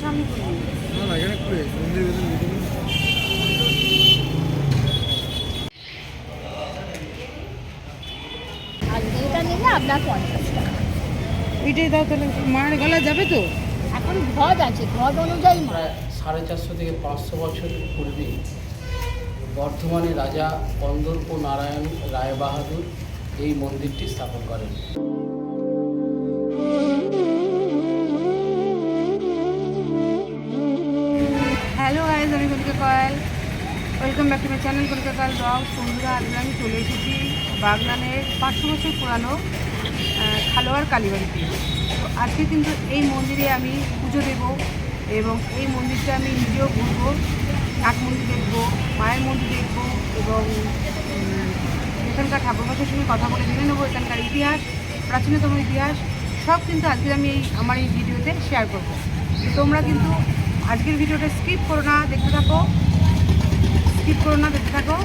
সামনে না না এখানে খুলে মন্দির ভেতরে ঢুকে এটা নিলে আপনার পঞ্চাশ টাকা। এটাই দাও তাহলে মায়ের গলা যাবে তো? এখন ঘট আছে ঘট অনুযায়ী প্রায় সাড়ে চারশো থেকে পাঁচশো বছর পূর্বে বর্ধমানে রাজা কন্দর্প নারায়ণ রায় বাহাদুর এই মন্দিরটি স্থাপন করেন। হ্যালো গাইজ আমি Kalika Koyel. Welcome back to my channel Kalika Koyel vlog. বন্ধুরা আজকে আমি চলে এসেছি বাগনানের পাঁচশো বছর পুরানো খালোয়ার কালীবাড়িতে। তো আজকে কিন্তু এই মন্দিরে আমি পুজো দেব এবং এই মন্দিরটা আমি নিজেও ঘুরবো নাট মন্দির দেখব, মায়ের মন্দির দেখব এবং এখানকার ঠাকুরবাসের সঙ্গে কথা বলে জেনে নেব এখানকার ইতিহাস, প্রাচীনতম ইতিহাস। সব কিন্তু আজকে আমি এই, আমার এই ভিডিওতে শেয়ার করব। তোমরা কিন্তু আজকের ভিডিওটা স্কিপ করো না, দেখতে থাকো। স্কিপ করো না, দেখতে থাকো।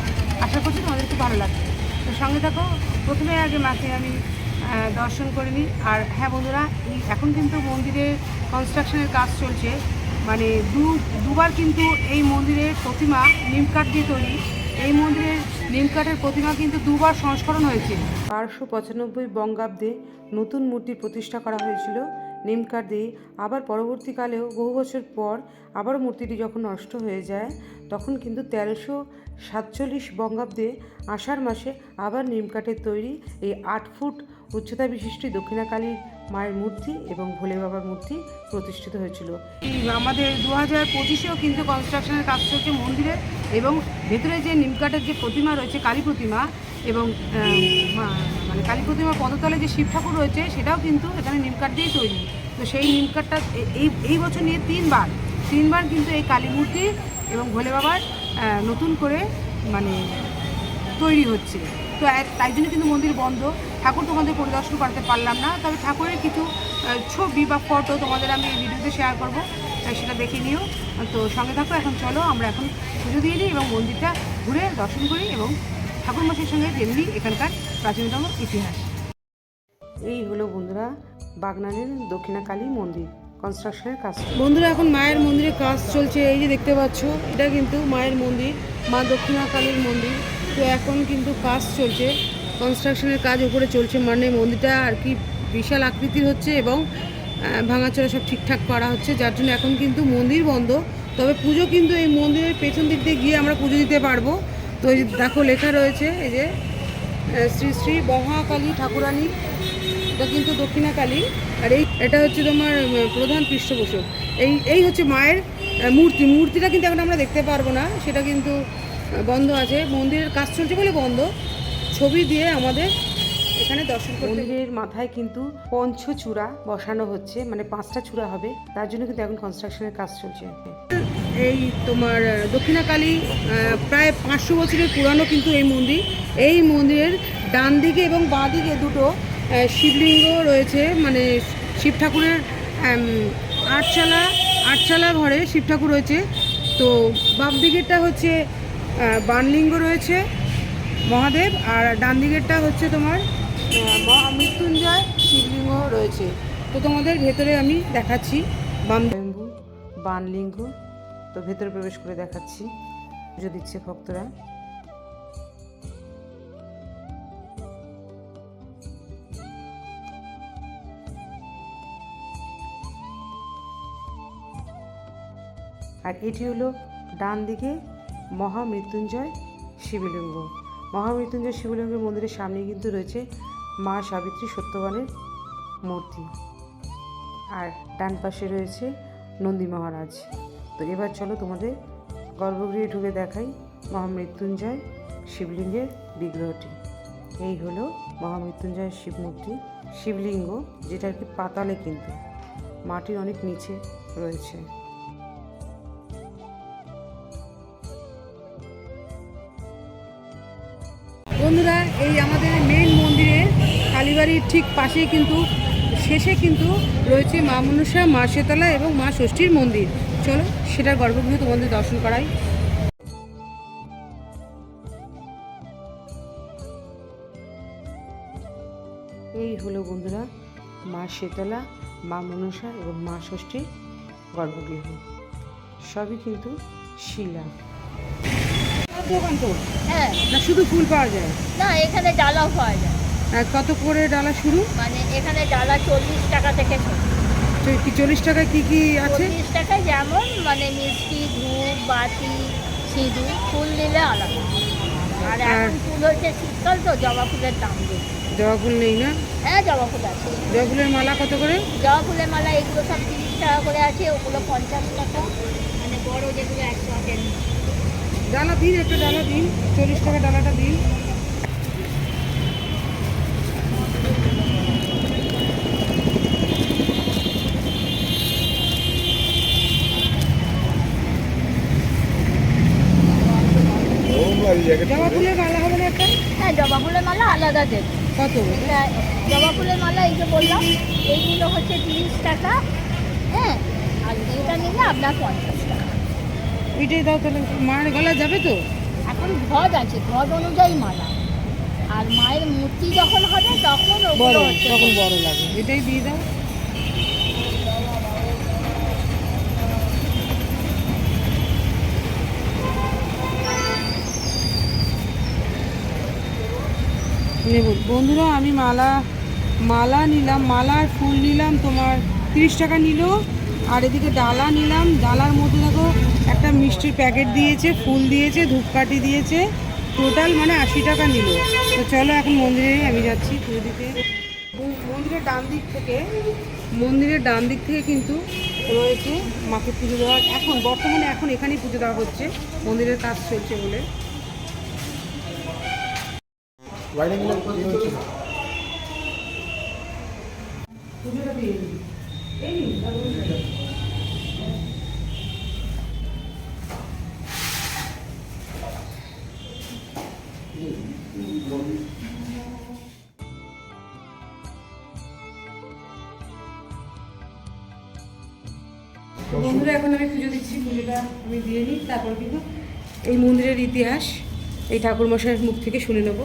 আশা করছি তোমাদের খুব ভালো লাগবে। তো সঙ্গে থাকো, প্রথমে আগে মাকে আমি দর্শন করে নিই। আর হ্যাঁ বন্ধুরা এখন কিন্তু মন্দিরের কনস্ট্রাকশনের কাজ চলছে। মানে দু, দুবার কিন্তু এই মন্দিরের প্রতিমা নিমকাঠ দিয়ে তৈরি। এই মন্দিরের নিম কাঠের প্রতিমা কিন্তু দুবার সংস্করণ হয়েছে। বারোশো পঁচানব্বই বঙ্গাব্দে নতুন মূর্তি প্রতিষ্ঠা করা হয়েছিল। নিম কাঠ দিয়ে। আবার পরবর্তীকালেও বহু বছর পর আবার মূর্তিটি যখন নষ্ট হয়ে যায়, তখন কিন্তু তেরোশো সাতচল্লিশ বঙ্গাব্দে আষাঢ় মাসে আবার নিম কাঠের তৈরি এই আট ফুট উচ্চতা বিশিষ্ট দক্ষিণাকালীর মায়ের মূর্তি এবং ভোলে বাবার মূর্তি প্রতিষ্ঠিত হয়েছিল। আমাদের দু হাজার পঁচিশেও কিন্তু কনস্ট্রাকশনের কাজ চলছে মন্দিরে এবং ভেতরে যে নিম কাঠের যে প্রতিমা রয়েছে, কালী প্রতিমা এবং মানে কালী প্রতিমার পদতলে যে শিব ঠাকুর রয়েছে, সেটাও কিন্তু এখানে নিম কাঠ দিয়েই তৈরি। তো সেই নিম কাঠটা এই এই বছর নিয়ে তিনবার তিনবার কিন্তু এই কালী মূর্তি এবং ভোলে বাবার নতুন করে মানে তৈরি হচ্ছে। তো তাই জন্য কিন্তু মন্দির বন্ধ। ঠাকুর তোমাদের পরিদর্শন করতে পারলাম না, তবে ঠাকুরের কিছু ছবি বা ফটো তোমাদের আমি এই ভিডিওতে শেয়ার করব তাই সেটা দেখে নিও। তো সঙ্গে থাকো, এখন চলো, আমরা এখন পুজো দিয়ে নিই এবং মন্দিরটা ঘুরে দর্শন করি এবং ঠাকুর মাসের সঙ্গে জেনে নিই এখানকার প্রাচীনতম ইতিহাস। এই হলো বন্ধুরা বাগনানের দক্ষিণাকালী মন্দির কনস্ট্রাকশনের কাজ বন্ধুরা, এখন মায়ের মন্দিরে কাজ চলছে, এই যে দেখতে পাচ্ছ, এটা কিন্তু মায়ের মন্দির, মা দক্ষিণাকালীর মন্দির। তো এখন কিন্তু কাজ চলছে কনস্ট্রাকশনের কাজ উপরে চলছে মানে মন্দিরটা আর কি বিশাল আকৃতির হচ্ছে এবং ভাঙাচোরা সব ঠিকঠাক করা হচ্ছে, যার জন্য এখন কিন্তু মন্দির বন্ধ। তবে পুজো কিন্তু এই মন্দিরের পেছন দিক দিয়ে গিয়ে আমরা পুজো দিতে পারব। তো এই দেখো লেখা রয়েছে, এই যে শ্রী শ্রী মহাকালী ঠাকুরানী এটা কিন্তু দক্ষিণাকালী আর এই এটা হচ্ছে তোমার প্রধান পৃষ্ঠপোষক। এই এই হচ্ছে মায়ের মূর্তি। মূর্তিটা কিন্তু এখন আমরা দেখতে পারব না সেটা কিন্তু বন্ধ আছে। মন্দিরের কাজ চলছে বলে বন্ধ। ছবি দিয়ে আমাদের এখানে দর্শন মন্দিরের মাথায় কিন্তু পঞ্চচূড়া বসানো হচ্ছে মানে পাঁচটা চূড়া হবে। তার জন্য কিন্তু এখন কনস্ট্রাকশনের কাজ চলছে এই তোমার দক্ষিণাকালী প্রায় পাঁচশো বছরের পুরানো কিন্তু এই মন্দির। এই মন্দিরের ডান দিকে এবং বাঁ দিকে দুটো শিবলিঙ্গ রয়েছে মানে শিব ঠাকুরের আটচালা আটচালা ঘরে শিব ঠাকুর রয়েছে। তো বাম দিকেরটা হচ্ছে বানলিঙ্গ রয়েছে, মহাদেব, আর ডান দিকেরটা হচ্ছে তোমার মৃত্যুঞ্জয় শিবলিঙ্গ রয়েছে। তো তোমাদের ভেতরে আমি দেখাচ্ছি বাম বানলিঙ্গ তো ভেতরে প্রবেশ করে দেখাচ্ছি। পুজো দিচ্ছে ভক্তরা আর এটি হলো ডান দিকে মহামৃত্যুঞ্জয় শিবলিঙ্গ। মহামৃত্যুঞ্জয় শিবলিঙ্গের মন্দিরের সামনে কিন্তু রয়েছে মা সাবিত্রী সত্যবানের মূর্তি। আর ডান পাশে রয়েছে নন্দী মহারাজ। তো এবার চলো তোমাদের গর্ভগৃহে ঢুকে দেখাই মহামৃত্যুঞ্জয় শিবলিঙ্গের বিগ্রহটি। এই হলো মহামৃত্যুঞ্জয় শিব মূর্তি শিবলিঙ্গ যেটা আর কি পাতালে কিন্তু মাটির অনেক নিচে রয়েছে। বন্ধুরা, এই আমাদের মেন মন্দিরে কালীবাড়ির ঠিক পাশেই কিন্তু, শেষে কিন্তু রয়েছে মা মনসা, মা শেতলা এবং মা ষষ্ঠীর মন্দির। চলো সেটার গর্ভগৃহ তোমাদের দর্শন করাই। এই হলো বন্ধুরা মা শেতলা, মা মনসা এবং মা ষষ্ঠীর গর্ভগৃহ। সবই কিন্তু শিলা। দোকান তো হ্যাঁ। না শুধু ফুল পাওয়া যায়? না এখানে ডালাও পাওয়া যায়। আর কত করে ডালা শুরু? মানে এখানে ডালা চল্লিশ টাকা থেকে কি চল্লিশ টাকায় কি কি আছে? চল্লিশ টাকায় যেমন মানে মিষ্টি ধূপ বাতি সিঁদুর ফুল দিলে আলাদা। আর এখন ফুল হচ্ছে শীতকাল তো জবা ফুলের দাম বেশি। জবা ফুল নেই না? হ্যাঁ জবা ফুল আছে। জবা ফুলের মালা কত করে? জবা ফুলের মালা এগুলো সব তিরিশ টাকা করে আছে ওগুলো পঞ্চাশ টাকা। মানে বড় যেগুলো একশো ডালা দিন একটা ডালা দিন চল্লিশ টাকা ডালাটা দিন। জবা ফুলের মালা হবে না একটা? হ্যাঁ জবা ফুলের মালা আলাদা দেবে। কত এটা জবা ফুলের মালা এই যে বললাম এইগুলো হচ্ছে তিরিশ টাকা। হ্যাঁ আর এটা নিলে আপনার পঞ্চাশ টাকা। ওইটাই দাও তাহলে মায়ের গলা যাবে তো? এখন ঘট আছে ঘট অনুযায়ী মালা। আর মায়ের মূর্তি যখন হবে তখন বড় তখন বড় লাগে। এটাই দিয়ে দাও। বন্ধুরা আমি মালা মালা নিলাম মালার ফুল নিলাম তোমার তিরিশ টাকা নিল আর এদিকে ডালা নিলাম ডালার মধ্যে একটা মিষ্টির প্যাকেট দিয়েছে, ফুল দিয়েছে, ধূপকাঠি দিয়েছে, টোটাল মানে আশি টাকা নিল। তো চলো এখন মন্দিরে আমি যাচ্ছি, পুজো দিতে। মন্দিরের ডান দিক থেকে, মন্দিরের ডান দিক থেকে কিন্তু রয়েছে মাকে পুজো দেওয়ার। এখন, বর্তমানে এখন এখানেই পুজো দেওয়া হচ্ছে, মন্দিরের কাজ চলছে বলে। পুজোটা দিয়ে। এই পুজোটা আমি দিয়ে নিই, তারপর কিন্তু এই মন্দিরের ইতিহাস, এই ঠাকুরমশাইয়ের মুখ থেকে শুনে নেব।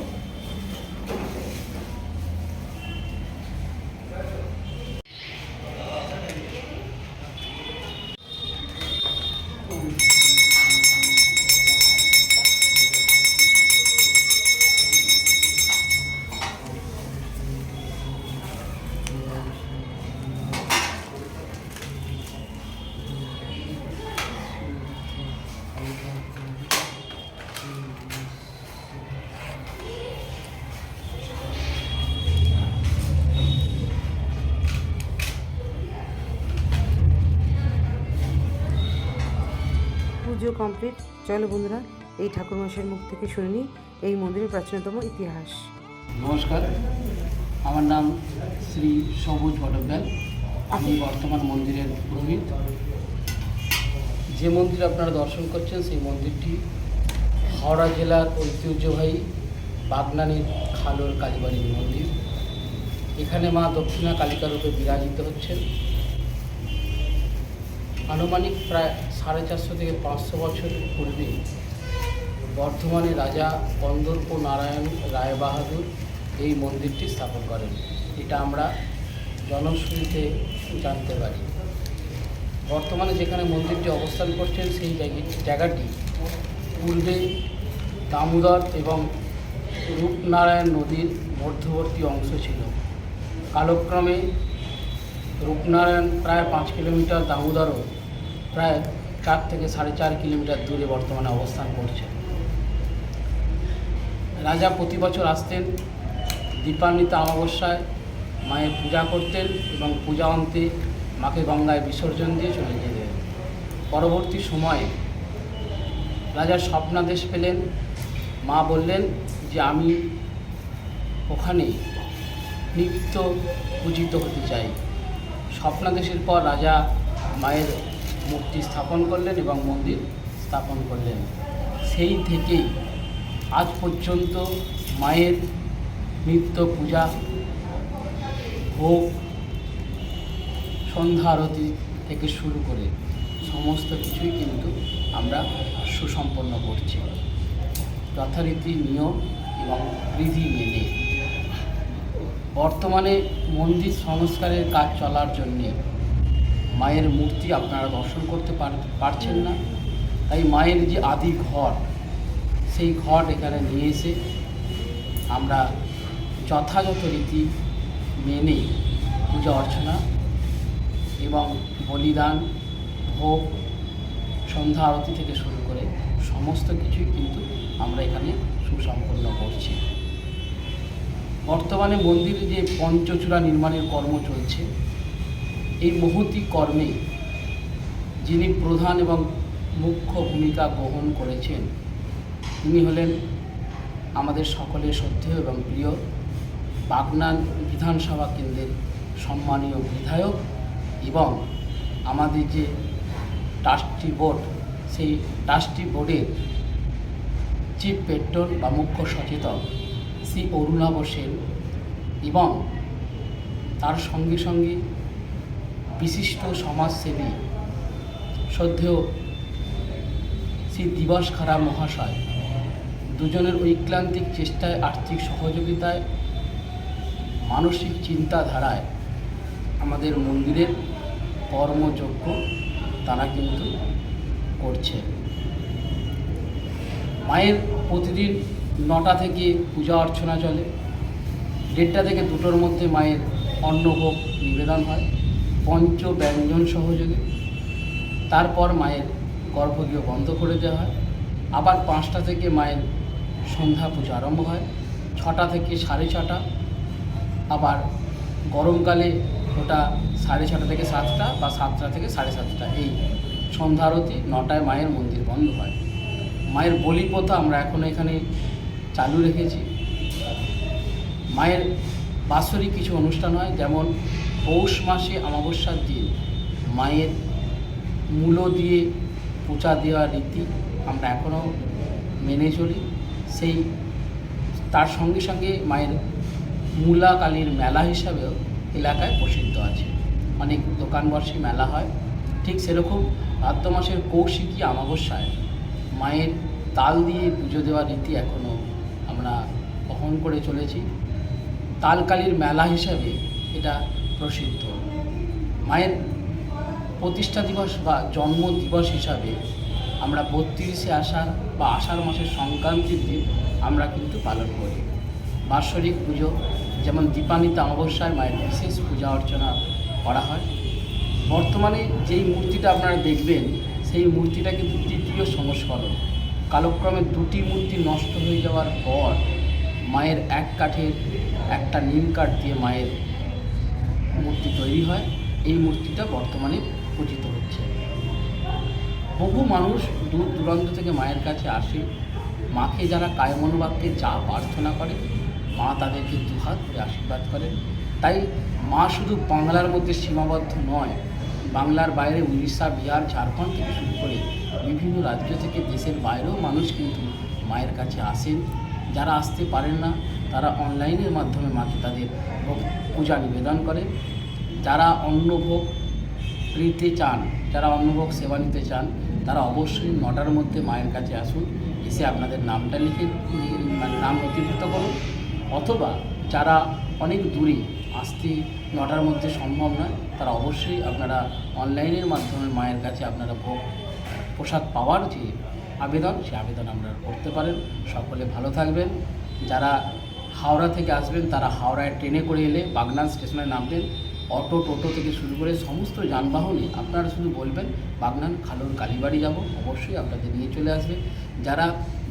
পুজো কমপ্লিট চলো বন্ধুরা, এই ঠাকুর মশাইয়ের মুখ থেকে শুনে নিই, এই মন্দিরের প্রাচীনতম ইতিহাস। নমস্কার, আমার নাম শ্রী সবুজ বটব্যাল আমি বর্তমান মন্দিরের পুরোহিত। যে মন্দির আপনারা দর্শন করছেন, সেই মন্দিরটি হাওড়া জেলার ঐতিহ্যবাহী বাগনানির খালোর কালীবাড়ির মন্দির। এখানে মা দক্ষিণা কালিকা রূপে বিরাজিত হচ্ছেন। আনুমানিক প্রায় সাড়ে চারশো থেকে পাঁচশো বছর পূর্বে বর্ধমানে রাজা কন্দর্প নারায়ণ রায় বাহাদুর এই মন্দিরটি স্থাপন করেন। এটা আমরা জনশ্রুতিতে জানতে পারি। বর্তমানে যেখানে মন্দিরটি অবস্থান করছেন, সেই জায়গা- জায়গাটি পূর্বে দামোদর এবং রূপনারায়ণ নদীর মধ্যবর্তী অংশ ছিল। কালক্রমে রূপনারায়ণ প্রায় পাঁচ কিলোমিটার দামোদরও প্রায় চার থেকে সাড়ে চার কিলোমিটার দূরে বর্তমানে অবস্থান করছে। রাজা প্রতি বছর আসতেন, দীপান্বিতা অমাবস্যায় মায়ের পূজা করতেন এবং পূজা অন্তে মাকে গঙ্গায় বিসর্জন দিয়ে চলে যেতেন। পরবর্তী সময়ে রাজা স্বপ্নাদেশ পেলেন। মা বললেন যে, আমি ওখানে নিত্য পূজিত হতে চাই। স্বপ্নাদেশের পর রাজা মায়ের মূর্তি স্থাপন করলেন এবং মন্দির স্থাপন করলেন। সেই থেকেই আজ পর্যন্ত মায়ের নিত্য পূজা ভোগ, সন্ধ্যা আরতি থেকে শুরু করে সমস্ত কিছুই কিন্তু আমরা সুসম্পন্ন করছি। যথারীতি নিয়ম এবং বিধি মেনে। বর্তমানে মন্দির সংস্কারের কাজ চলার জন্যে মায়ের মূর্তি আপনারা দর্শন করতে পার- পারছেন না। তাই মায়ের যে আদি ঘর, সেই ঘট এখানে নিয়ে এসে আমরা যথাযথ রীতি মেনে পূজা অর্চনা এবং বলিদান, ভোগ, সন্ধ্যা আরতি থেকে শুরু করে সমস্ত কিছুই কিন্তু আমরা এখানে সুসম্পন্ন করছি। বর্তমানে মন্দিরে যে পঞ্চচূড়া নির্মাণের কর্ম চলছে এই মহতি কর্মে যিনি প্রধান এবং মুখ্য ভূমিকা গ্রহণ করেছেন, তিনি হলেন আমাদের সকলের শ্রদ্ধেয় এবং প্রিয় বাগনান বিধানসভা কেন্দ্রের সম্মানীয় বিধায়ক এবং আমাদের যে ট্রাস্টি বোর্ড, সেই ট্রাস্টি বোর্ডের চিফ পেট্রোল বা মুখ্য সচেতক শ্রী অরুণাব সেন এবং তার সঙ্গে সঙ্গে বিশিষ্ট সমাজসেবী, শ্রদ্ধেয় শ্রী দিবস খারা মহাশয়, দুজনের ঐক্লান্তিক চেষ্টায়, আর্থিক সহযোগিতায়, মানসিক চিন্তাধারায় আমাদের মন্দিরের কর্মযজ্ঞ তারা কিন্তু করছে। মায়ের প্রতিদিন নটা থেকে পূজা অর্চনা চলে। দেড়টা থেকে দুটোর মধ্যে মায়ের অন্নভোগ নিবেদন হয়। পঞ্চ ব্যঞ্জন সহযোগে তারপর মায়ের গর্ভগৃহ বন্ধ করে দেওয়া হয়। আবার পাঁচটা থেকে মায়ের সন্ধ্যা পুজো আরম্ভ হয়। ছটা থেকে সাড়ে ছটা। আবার গরমকালে ওটা সাড়ে ছটা থেকে সাতটা বা সাতটা থেকে সাড়ে সাতটা। এই সন্ধ্যা আরতি নটায় মায়ের মন্দির বন্ধ হয়। মায়ের বলি প্রথা আমরা এখনও এখানে চালু রেখেছি। মায়ের বাৎসরিক কিছু অনুষ্ঠান হয়, যেমন পৌষ মাসে অমাবস্যার দিন মায়ের মূলো দিয়ে পূজা দেওয়ার রীতি আমরা এখনও মেনে চলি। সেই, তার সঙ্গে সঙ্গে মায়ের মূলা কালীর মেলা হিসাবেও এলাকায় প্রসিদ্ধ আছে। অনেক দোকান বসে মেলা হয়। ঠিক সেরকম ভাদ্র মাসের কৌশিকী অমাবস্যায় মায়ের তাল দিয়ে পুজো দেওয়ার রীতি এখনও আমরা বহন করে চলেছি। তালকালীর মেলা হিসাবে এটা প্রসিদ্ধ। মায়ের প্রতিষ্ঠা দিবস বা জন্ম দিবস হিসাবে আমরা বত্রিশে আষাঢ় বা আষাঢ় মাসের সংক্রান্তির দিন আমরা কিন্তু পালন করি। বাৎসরিক পুজো, যেমন দীপান্বিত অমাবস্যায় মায়ের বিশেষ পূজা অর্চনা করা হয়। বর্তমানে যেই মূর্তিটা আপনারা দেখবেন, সেই মূর্তিটা কিন্তু তৃতীয় সংস্করণ। কালক্রমে দুটি মূর্তি নষ্ট হয়ে যাওয়ার পর মায়ের এক কাঠের একটা নিম কাঠ দিয়ে মায়ের মূর্তি তৈরি হয়, এই মূর্তিটা বর্তমানে পূজিত হচ্ছে। বহু মানুষ দূর দূরান্ত থেকে মায়ের কাছে আসে। মাকে যারা কায়মনোবাক্যে যা প্রার্থনা করে, মা তাদেরকে দুহাত করে আশীর্বাদ করেন। তাই মা শুধু বাংলার মধ্যে সীমাবদ্ধ নয়, বাংলার বাইরে উড়িষ্যা, বিহার, ঝাড়খণ্ড থেকে শুরু করে বিভিন্ন রাজ্য থেকে দেশের বাইরেও মানুষ কিন্তু মায়ের কাছে আসেন। যারা আসতে পারেন না তারা অনলাইনের মাধ্যমে মাকে তাদের পূজা নিবেদন করে। যারা অন্নভোগ নিতে চান, যারা অন্নভোগ সেবা নিতে চান, তারা অবশ্যই নটার মধ্যে মায়ের কাছে আসুন, এসে আপনাদের নামটা লিখে মানে নাম নথিভুক্ত করুন। অথবা যারা অনেক দূরে আসতে নটার মধ্যে সম্ভব নয়, তারা অবশ্যই আপনারা অনলাইনের মাধ্যমে মায়ের কাছে আপনারা ভোগ, প্রসাদ পাওয়ার যে আবেদন, সে আবেদন আপনারা করতে পারেন। সকলে ভালো থাকবেন। যারা হাওড়া থেকে আসবেন, তারা হাওড়ায় ট্রেনে করে এলে বাগনান স্টেশনে নামবেন, অটো, টোটো থেকে শুরু করে সমস্ত যানবাহনে আপনারা শুধু বলবেন, বাগনান, খালুর, কালীবাড়ি যাব, অবশ্যই আপনাদের নিয়ে চলে আসবে। যারা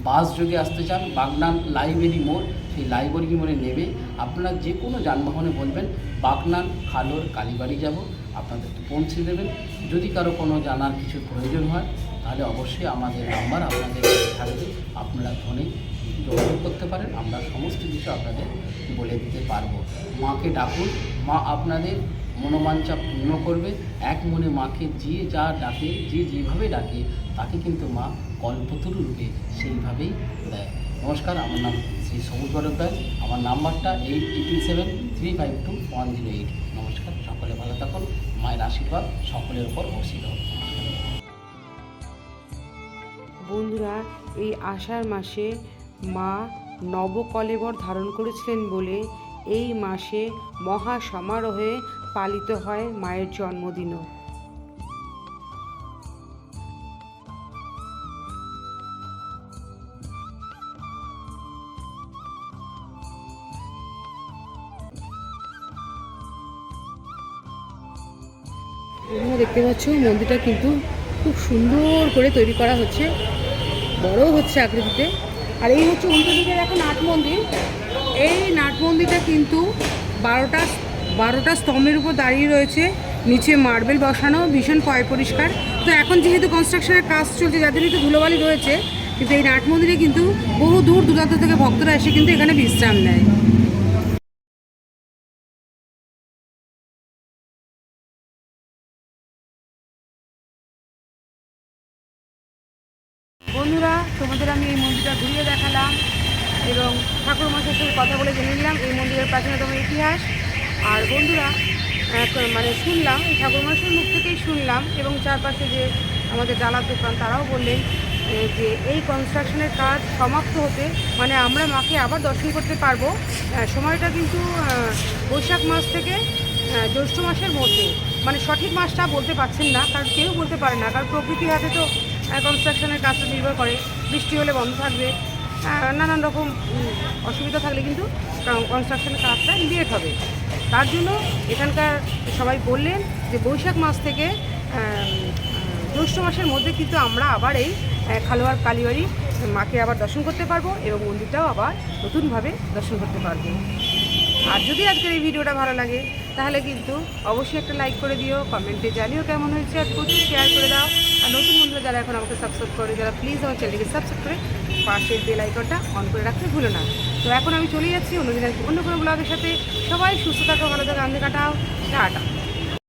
বাস যোগে আসতে চান, বাগনান লাইব্রেরি মোড়, সেই লাইব্রেরি মোড়ে নেবে। আপনারা যে কোনো যানবাহনে বলবেন, বাগনান, খালোর, কালীবাড়ি যাব আপনাদেরকে পৌঁছে দেবেন। যদি কারও কোনো জানার কিছু প্রয়োজন হয়, তাহলে অবশ্যই আমাদের নাম্বার আপনাদের থাকবে, আপনারা ফোনে করতে পারেন, আমরা সমস্ত কিছু আপনাদের বলে দিতে পারব। মাকে ডাকুন, মা আপনাদের মনোবাঞ্ছা পূর্ণ করবে। এক মনে মাকে যে যা ডাকে, যে যেভাবে ডাকে, তাকে কিন্তু মা কল্পতরু রূপে সেইভাবেই দেয়। নমস্কার, আমার নাম শ্রী সবুজ বরদ্দাস আমার নাম্বারটা eight eighteen seven three five two one zero eight. নমস্কার, সকলে ভালো থাকুন। মায়ের আশীর্বাদ সকলের উপর হোক। বন্ধুরা, এই আষাঢ় মাসে মা নবকলেবর ধারণ করেছিলেন বলে এই মাসে মহা সমারোহে পালিত হয় মায়ের জন্মদিনও। দেখতে পাচ্ছ, মন্দিরটা কিন্তু খুব সুন্দর করে তৈরি করা হচ্ছে। বড় হচ্ছে আকৃতিতে। আর এই হচ্ছে উল্টো দিকে দেখো নাট মন্দির। এই নাট মন্দিরটা কিন্তু বারোটা বারোটা স্তম্ভের উপর দাঁড়িয়ে রয়েছে। নিচে মার্বেল বসানো, ভীষণ পয় পরিষ্কার। তো এখন যেহেতু কনস্ট্রাকশনের কাজ চলছে যাদের একটু ধুলোবালি রয়েছে, কিন্তু এই নাট মন্দিরে কিন্তু বহু দূর দূরান্ত থেকে ভক্তরা এসে কিন্তু এখানে বিশ্রাম নেয় বন্ধুরা তোমাদের আমি এই মন্দিরটা ঘুরিয়ে দেখালাম এবং ঠাকুর মাসের সাথে কথা বলে জেনে নিলাম এই মন্দিরের প্রাচীনতম ইতিহাস। আর বন্ধুরা মানে শুনলাম, এই ঠাকুর মাসের মুখ থেকেই শুনলাম এবং চারপাশে যে আমাদের ডালার দোকান, তারাও বললেন যে এই কনস্ট্রাকশনের কাজ সমাপ্ত হতে মানে আমরা মাকে আবার দর্শন করতে পারব। সময়টা কিন্তু বৈশাখ মাস থেকে জ্যৈষ্ঠ মাসের মধ্যে। মানে সঠিক মাসটা বলতে পারছেন না, কারণ কেউ বলতে পারে না, কারণ প্রকৃতির হাতে তো কনস্ট্রাকশনের কাজটা নির্ভর করে। বৃষ্টি হলে বন্ধ থাকবে নানান রকম অসুবিধা থাকলে কিন্তু কনস্ট্রাকশনের কাজটা লেট হবে। তার জন্য এখানকার সবাই বললেন যে বৈশাখ মাস থেকে জ্যৈষ্ঠ মাসের মধ্যে কিন্তু আমরা আবার এই খালোয়ার কালীবাড়ি মাকে আবার দর্শন করতে পারব এবং মন্দিরটাও আবার নতুনভাবে দর্শন করতে পারব। আর যদি আজকের এই ভিডিওটা ভালো লাগে, তাহলে কিন্তু অবশ্যই একটা লাইক করে দিও কমেন্টে জানিও কেমন হয়েছে, আর প্রচুর শেয়ার করে দাও। আর নতুন বন্ধুরা যারা এখন আমাকে সাবস্ক্রাইব করে, যারা প্লিজ আমার চ্যানেলকে সাবস্ক্রাইব করে পাশের বেল আইকনটা অন করে রাখতে ভুলো না। তো এখন আমি চলে যাচ্ছি অন্যদিন অন্য কোনো ব্লগের সাথে। সবাই সুস্থ থাকো, ভালো থাকো, আনন্দে কাটাও। টাটা।